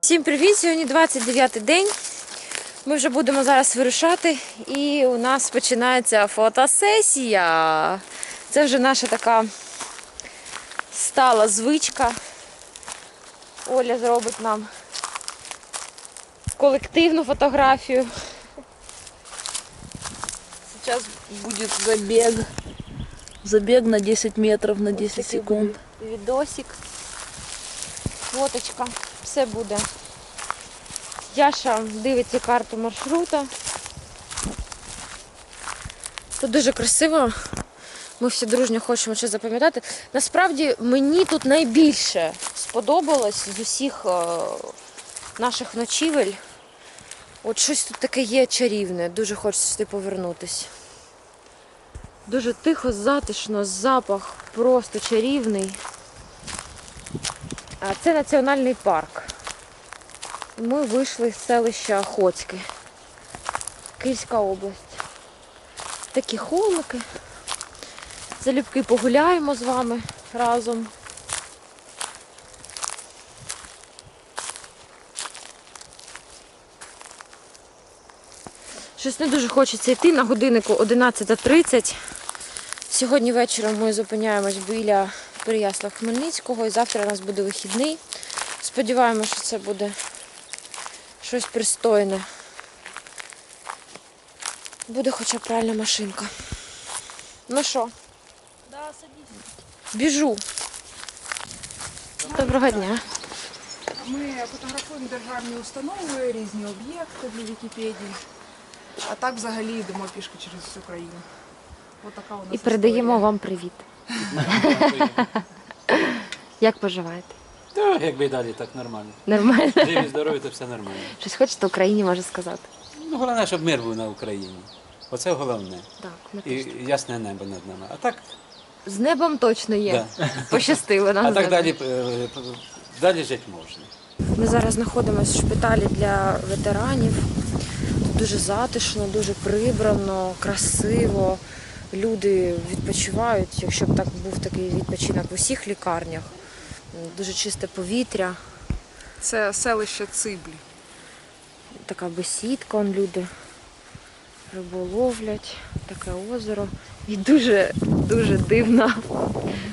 Всім привіт! Сьогодні 29 й день. Ми вже будемо зараз вирушати, і у нас починається фотосесія. Це вже наша така стала звичка. Оля зробить нам колективну фотографію. Сейчас будет забег. Забег на 10 метров на 10 Такий секунд. буде Відосик, фоточка, все буде. Яша дивиться карту маршрута. Тут дуже красиво. Ми всі дружньо хочемо щось запам'ятати. Насправді мені тут найбільше сподобалось з усіх е, наших ночівель. От щось тут таке є чарівне, дуже хочеться сюди повернутись. Дуже тихо, затишно, запах просто чарівний. А Це національний парк. Ми вийшли з селища Охоцьке, Київська область. Такі холмики. Залюбки погуляємо з вами разом. Щось не дуже хочеться йти на годиннику 11.30. Сьогодні вечором ми зупиняємось біля Переяслав Хмельницького і завтра у нас буде вихідний. Сподіваємося, що це буде щось пристойне. Буде хоча б пральна машинка. Ну що? Да. Біжу. Доброго дня. Ми фотографуємо державні установи, різні об'єкти для Вікіпедії. А так взагалі йдемо пішки через всю країну. От така у нас І передаємо історія. вам привіт. Як поживаєте? Та, якби і далі так нормально. Нормально? Живі, здорові, то все нормально. Щось хочете Україні може сказати? Ну, головне, щоб мир був на Україні. Оце головне. Так, ми І теж. ясне небо над нами. А так, З небом точно є. да. Пощастило нам. а з так небом. далі, е, далі жити можна. Ми зараз знаходимося в шпиталі для ветеранів. Дуже затишно, дуже прибрано, красиво. Люди відпочивають, якщо б так був такий відпочинок в усіх лікарнях. Дуже чисте повітря, Це селище Циблі. така бесідка, он люди риболовлять, таке озеро. І дуже дуже дивна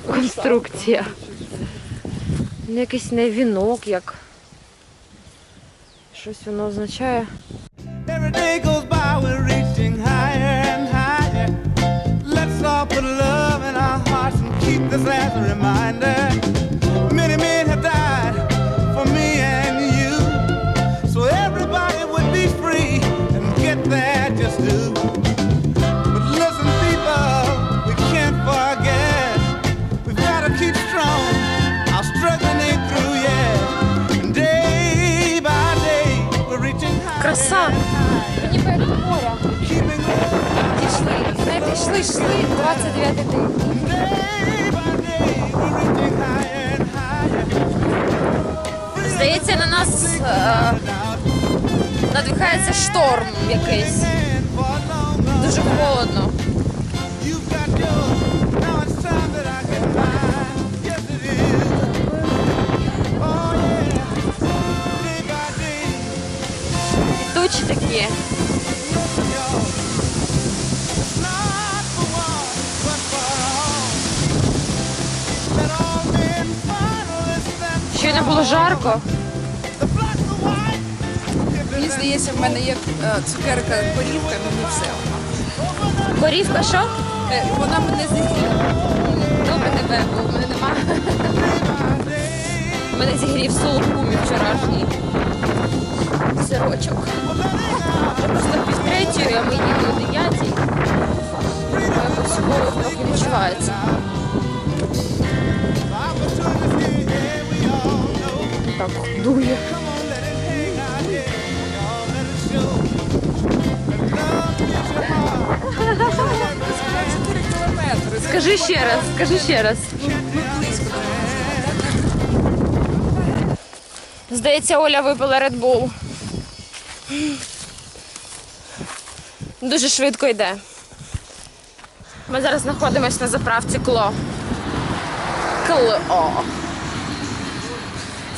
конструкція. Ну, Якийсь не вінок, як щось воно означає. Keep this as a reminder. Higher and higher. Здається, на нас е, надвихається шторм якийсь. Дуже холодно. The white. Мені здається, в мене є е, цукерка горівка, мені все. Корівка, що? Е, Вона мене зігріла. Добре тебе, бо в мене нема. Мене зігрів сулкумі вчорашній. Сирочок. Просто пів третьої, а ми їли о дев'ятій. Якось голод трохи відчувається. Так, дує. Скажи ще раз, скажи ще раз. Здається, Оля випила Red Bull. Дуже швидко йде. Ми зараз знаходимося на заправці Кло. Кло.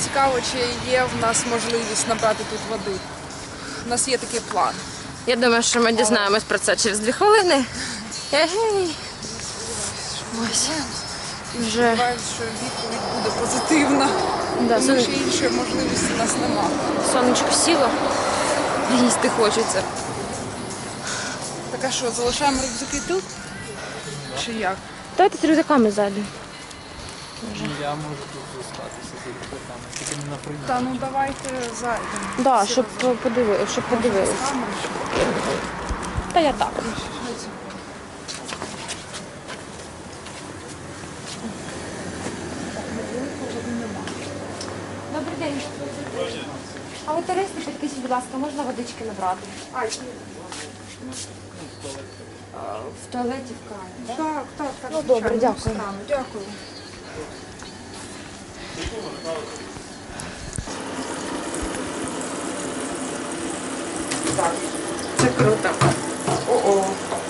Цікаво, чи є в нас можливість набрати тут води. У нас є такий план. Я думаю, що ми дізнаємось про це через дві хвилини. Егей. Ось. Вже Сподіваюсь, що відповідь буде позитивна. да, Тому що сон... іншої можливості у нас немає. сонечко сіло. Їсти хочеться. Так а що, залишаємо рюкзаки тут? Чи як? Давайте з рюкзаками ззаду. Я можу тут зостатися з рюкзаками, тільки не напряму. Та ну давайте зайдемо. Да, щоб разом. подиви, щоб подивилися. Та я так. Добрий день. А ви туристи, підкажіть, будь ласка, можна водички набрати? А, є. В туалеті в крані. Так, так, так. Ну, добре, звичайно, дякую. Дякую. Це круто. о-о,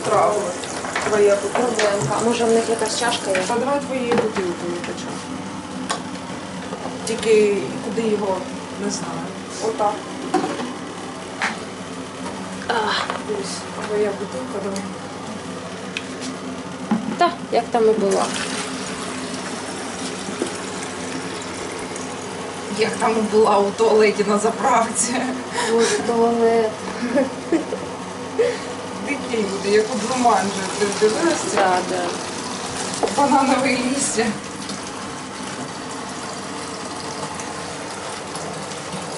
травма. Твоя. Проблемка. Може в них якась чашка є? А давай твоєю бутилкою почав. Тільки куди його не знаю. Отак. Ось твоя бутилка, давай. Так, як там і було. Як там була у туалеті на заправці. Боже, туалет. Дикий буде, як у Блуманджі. Ти дивилася? Да, да. Бананове листя.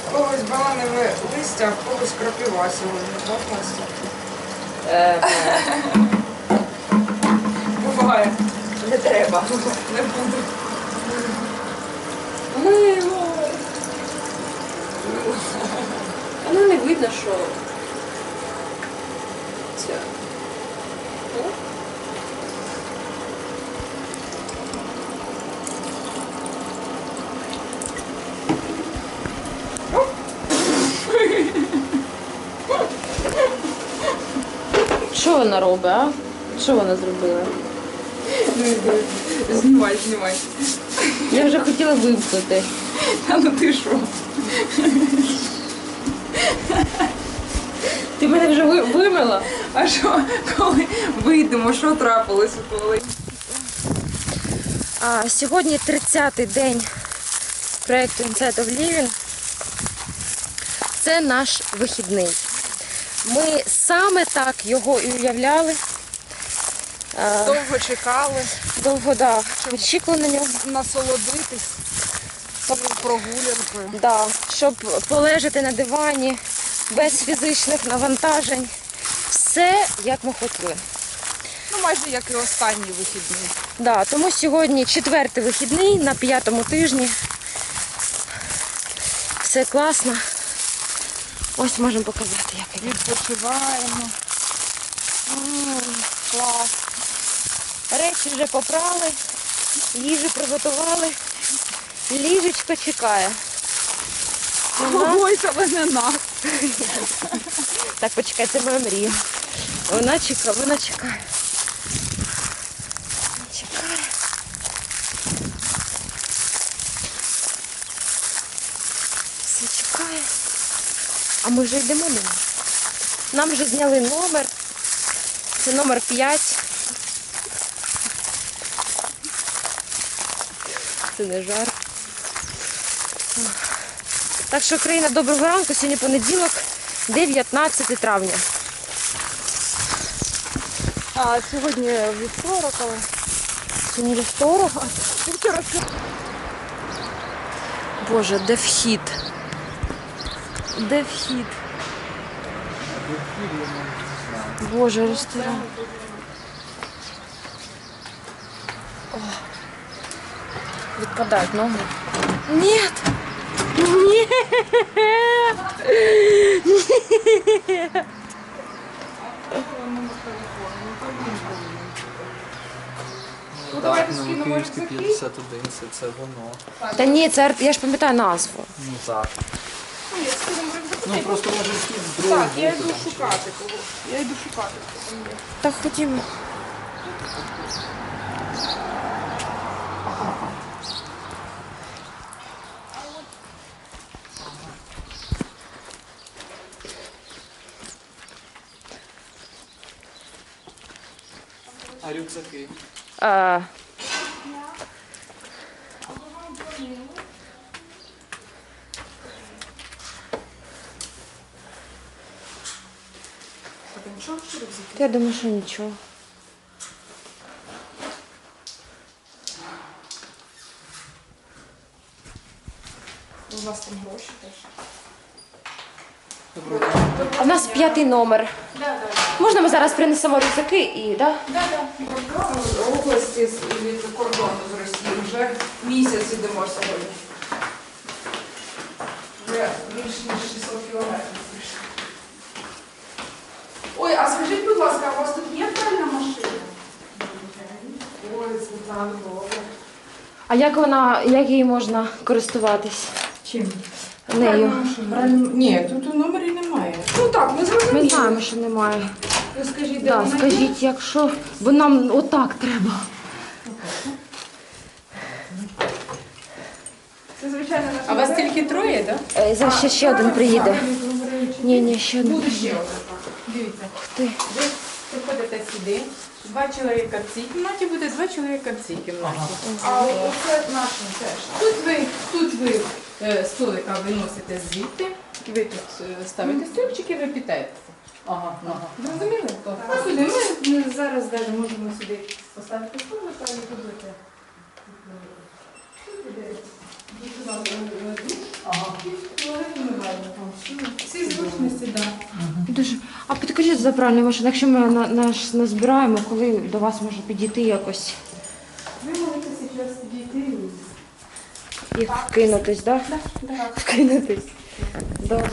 В Когось бананове листя, а когось крапива сьогодні. Так, Настя? Буває. Не треба. Не буду. Мило. Ну не видно, що. Це. Що вона робить, а? Що вона зробила? Знімай, знімай. Я вже хотіла вимкнути. А ну ти що? Ти мене вже вимила? А що, коли вийдемо, що трапилось у туалеті? А, сьогодні 30-й день проєкту Inside of Living. Це наш вихідний. Ми саме так його і уявляли. Довго чекали, довго да, очікували на нього. насолодитись прогулянкою. Да, щоб полежати на дивані без фізичних навантажень. Все як ми хотіли. Ну, майже як і останні вихідні. Да, тому сьогодні четвертий вихідний на п'ятому тижні. Все класно. Ось можемо показати, як. Відпочиваємо. М, Клас. Речі вже попрали, їжу приготували. Ліжечко чекає. Когось, але нас. Так, почекай, це моя мрія. Вона чекає, вона чекає. Чекає. Все чекає. А ми вже йдемо них. Нам вже зняли номер. Це номер 5. Це не жарт. Так що, країна, доброго ранку. Сьогодні понеділок, 19 травня. А сьогодні вівторок, але Сьогодні вівторок. а вчора Боже, де вхід? Де вхід? Боже, ресторан. О, Відпадають ноги. Ні! Ні! Ну, давайте ну, скинемо Київський рюкзаки. 51, це, це воно. Та ні, це арт- я ж пам'ятаю назву. Ну так. Ну, я рюкзаки. Ну просто може з другого Так, я йду шукати кого. Я йду шукати. є. Так ходімо. А рюкзаки? А, рюкзаки? я думаю, що нічого. У вас там гроші теж. А в нас п'ятий номер. Можна ми зараз принесемо рюкзаки і, да? Да, да. В області з від кордону з Росії вже місяць сьогодні. Вже більш ніж 600 кілометрів прийшли. Ой, а скажіть, будь ласка, у вас тут є пральна машина? Ой, Світлана, добре. А як вона, як її можна користуватись Чим? нею? Ні, тут у номері немає. Ну так, ми зрозуміли. Ми знаємо, що немає. Ви скажіть, де Да, вона є? скажіть, якщо, бо нам отак треба. Це звичайно наш А вас тільки троє, так? Е, Зараз ще, ще один приїде. Ні, ні, ще один. Буде ще один. Дивіться, Ти. ви приходите сюди, два чоловіка в цій кімнаті, буде два чоловіка в цій кімнаті. А оце наш теж. Тут ви, тут ви е, столика виносите звідти, ви тут е, ставите стульчики, ви питаєте. Ага, ага. Зрозуміли? А ми, зараз навіть можемо сюди поставити столика і Всі зручності, так. Дуже. А підкажіть за пральну машину, якщо ми на, наш назбираємо, коли до вас може підійти якось Ви можете зараз підійти і вкинутись, так? Да? Вкинутись. Добре.